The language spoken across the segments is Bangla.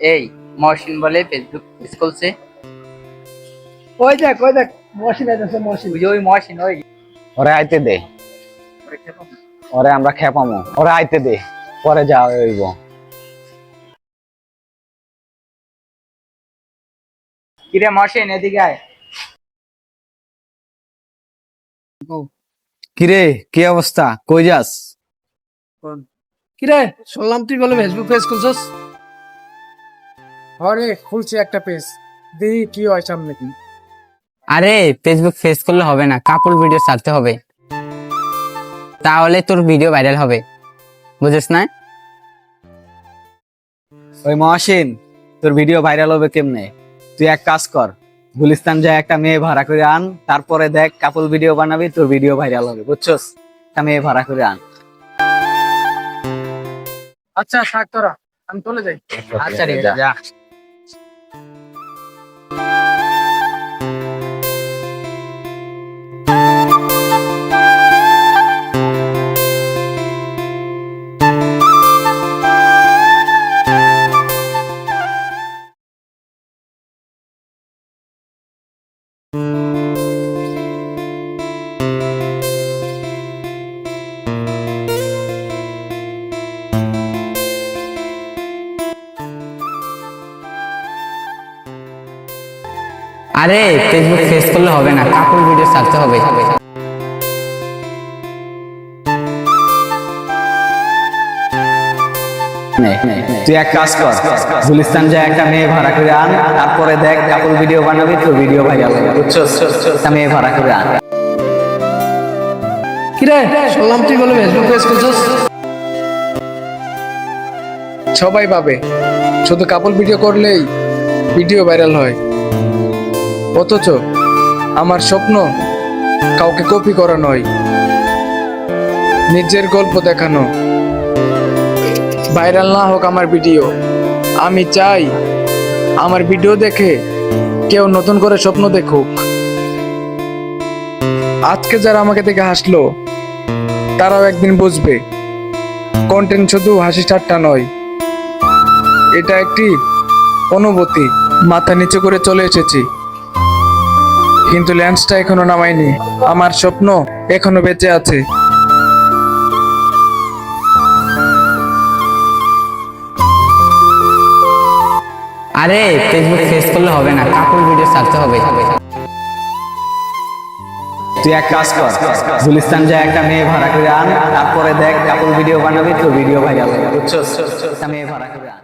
এই মহসিন বলে ফেসবুক পেজ করছে ওই দেখ ওই দেখ মশিন আছে মশিন ওই মহসিন ওই। ওরে আইতে দে। ওরে আমরা খেপামো। ওরে আইতে দে পরে যা হইব। কিরে মহসিন এদিকে আয়। কিরে কি অবস্থা? কই যাস? কিরে শুনলাম তুই বলে ফেসবুক পেজ খুলছস। আরে খুলছি একটা পেজ দেখি কি হয় সামনে। কি আরে ফেসবুক ফেস করলে হবে না কাপড় ভিডিও ছাড়তে হবে। তাহলে তোর ভিডিও ভাইরাল হবে। বুঝিস না? ওই মহাসিন তোর ভিডিও ভাইরাল হবে কেমনে? তুই এক কাজ কর গুলিস্তান যায় একটা মেয়ে ভাড়া করে আন তারপরে দেখ কাপল ভিডিও বানাবি তোর ভিডিও ভাইরাল হবে বুঝছস? একটা মেয়ে ভাড়া করে আন। আচ্ছা থাক তোরা আমি চলে যাই। আচ্ছা রে যা। আরে ফেসবুক ফেস করলে হবে না কাপড় ভিডিও ছাড়তে হবে। নে, তুই এক কাজ কর গুলিস্তান যায় একটা মেয়ে ভাড়া করে আন তারপরে দেখ কাপল ভিডিও বানাবি তোর ভিডিও ভাইরাল হবে একটা মেয়ে ভাড়া করে আন। কিরে শুনলাম তুই বলে ফেসবুক পেজ খুলছস সবাই পাবে। শুধু কাপল ভিডিও করলেই ভিডিও ভাইরাল হয়। অথচ আমার স্বপ্ন কাউকে কপি করা নয়, নিজের গল্প দেখানো। ভাইরাল না হোক আমার ভিডিও, আমি চাই আমার ভিডিও দেখে কেউ নতুন করে স্বপ্ন দেখুক। আজকে যারা আমাকে দেখে হাসলো, তারাও একদিন বুঝবে কন্টেন্ট শুধু হাসি ঠাট্টা নয়, এটা একটি অনুভূতি, মাথা নিচু করে চলে এসেছি। কিন্তু ল্যান্সটা এখনও নামাইনি আমার স্বপ্ন এখনও বেঁচে আছে। আরে ফেসবুক ফেস করলে হবে না কাপড় ভিডিও ছাড়তে হবে। তুই এক কাজ কর গুলিস্তান যায় একটা মেয়ে ভাড়া করে আন তারপরে দেখ কাপল ভিডিও বানাবি তো ভিডিও ভাইরাল হবে বুঝছস? মেয়ে ভাড়া করে আন।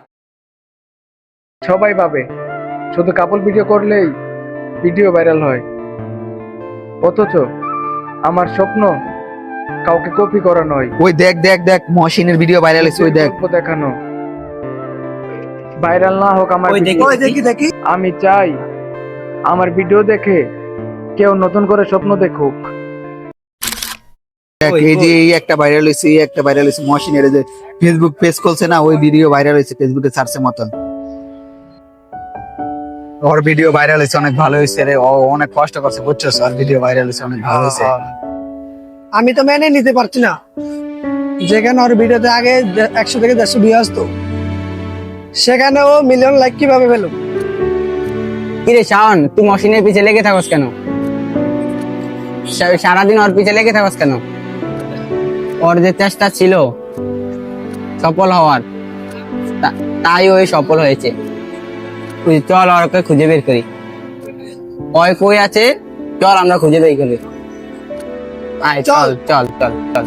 সবাই পাবে শুধু কাপল ভিডিও করলেই ভিডিও ভাইরাল হয়। অথচ আমার স্বপ্ন কাউকে কপি করা নয়। ওই দেখ দেখ দেখ মহসিনের ভিডিও ভাইরাল হয়েছে ওই দেখ। দেখানো। ভাইরাল না হোক আমার দেখি, ভিডিও। ওই দেখি, দেখি আমি চাই আমার ভিডিও দেখে কেউ নতুন করে স্বপ্ন দেখুক। দেখ, এই যে এই একটা ভাইরাল হয়েছে এই একটা ভাইরাল হয়েছে মহসিনের যে ফেসবুক পেজ খুলছে না ওই ভিডিও ভাইরাল হয়েছে ফেসবুকে সার্চের মতন। ওর ভিডিও ভাইরাল হয়েছে অনেক ভালো হয়েছে রে। ও অনেক কষ্ট করছে বুঝছস ওর ভিডিও ভাইরাল হয়েছে অনেক ভালো হয়েছে। আমি তো মেনে নিতে পারছি না। যেখানে ওর ভিডিওতে আগে একশো থেকে দেড়শো ভিউ আসতো সেখানে ও মিলিয়ন লাইক কীভাবে পেল? কিরে শাওন তুই মশিনের পিছে লেগে থাকস কেন? সারাদিন ওর পিছে লেগে থাকস কেন? ওর যে চেষ্টা ছিল সফল হওয়ার তাই ওই সফল হয়েছে। চল ওরকে খুঁজে বের করি। ওই কই আছে? চল আমরা খুঁজে বের করি। আয় চল। চল চল চল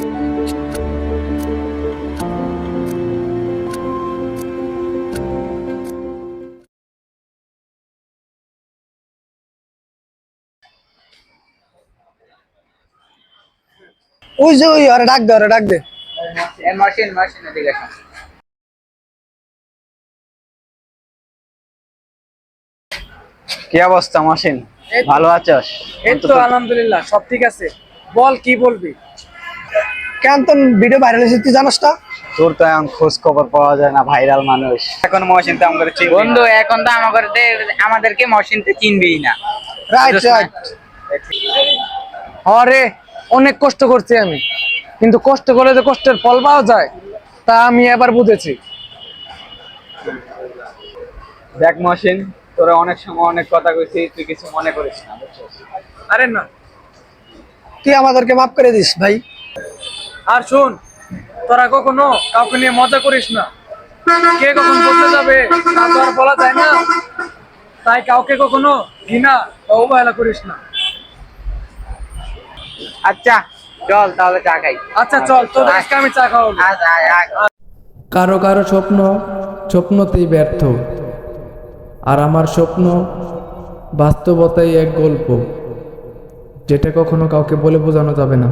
ওই যে ওই ওরা ডাক দে ওরা ডাক দে। এ মহসিন মহসিন এদিকে কি অবস্থা মহসিন? ভালো আছস? এই তো আলহামদুলিল্লাহ সব ঠিক আছে। বল কি বলবি? কেন তোর ভিডিও ভাইরাল হয়েছে তুই জানাস না? তোর তো এখন খোঁজ খবর পাওয়া যায় না ভাইরাল মানুষ। এখন মহসিন তো আমাদের চিনবি বন্ধু এখন তো আমাদের আমাদেরকে মহসিন তো চিনবেই না। রাইট রাইট আরে অনেক কষ্ট করছি আমি। কিন্তু কষ্ট করে যে কষ্টের ফল পাওয়া যায় তা আমি এবার বুঝেছি। দেখ মহসিন তোরা অনেক সময় অনেক কথা কইছি তুই কিছু মনে করিস না আরে না। তুই আমাদেরকে মাফ করে দিস ভাই। আর শোন তোরা কখনো কাউকে নিয়ে মজা করিস না। কে কখন বদলে যাবে তা তো আর বলা যায় না। তাই কাউকে কখনো ঘৃণা বা অবহেলা করিস না। আচ্ছা চল তাহলে চা খাই। আচ্ছা চল তোদের আজকে আমি চা খাওয়াবো। আচ্ছা আচ্ছা। কারও কারও স্বপ্ন স্বপ্নতেই ব্যর্থ। আর আমার স্বপ্ন বাস্তবতাই এক গল্প যেটা কখনো কাউকে বলে বোঝানো যাবে না।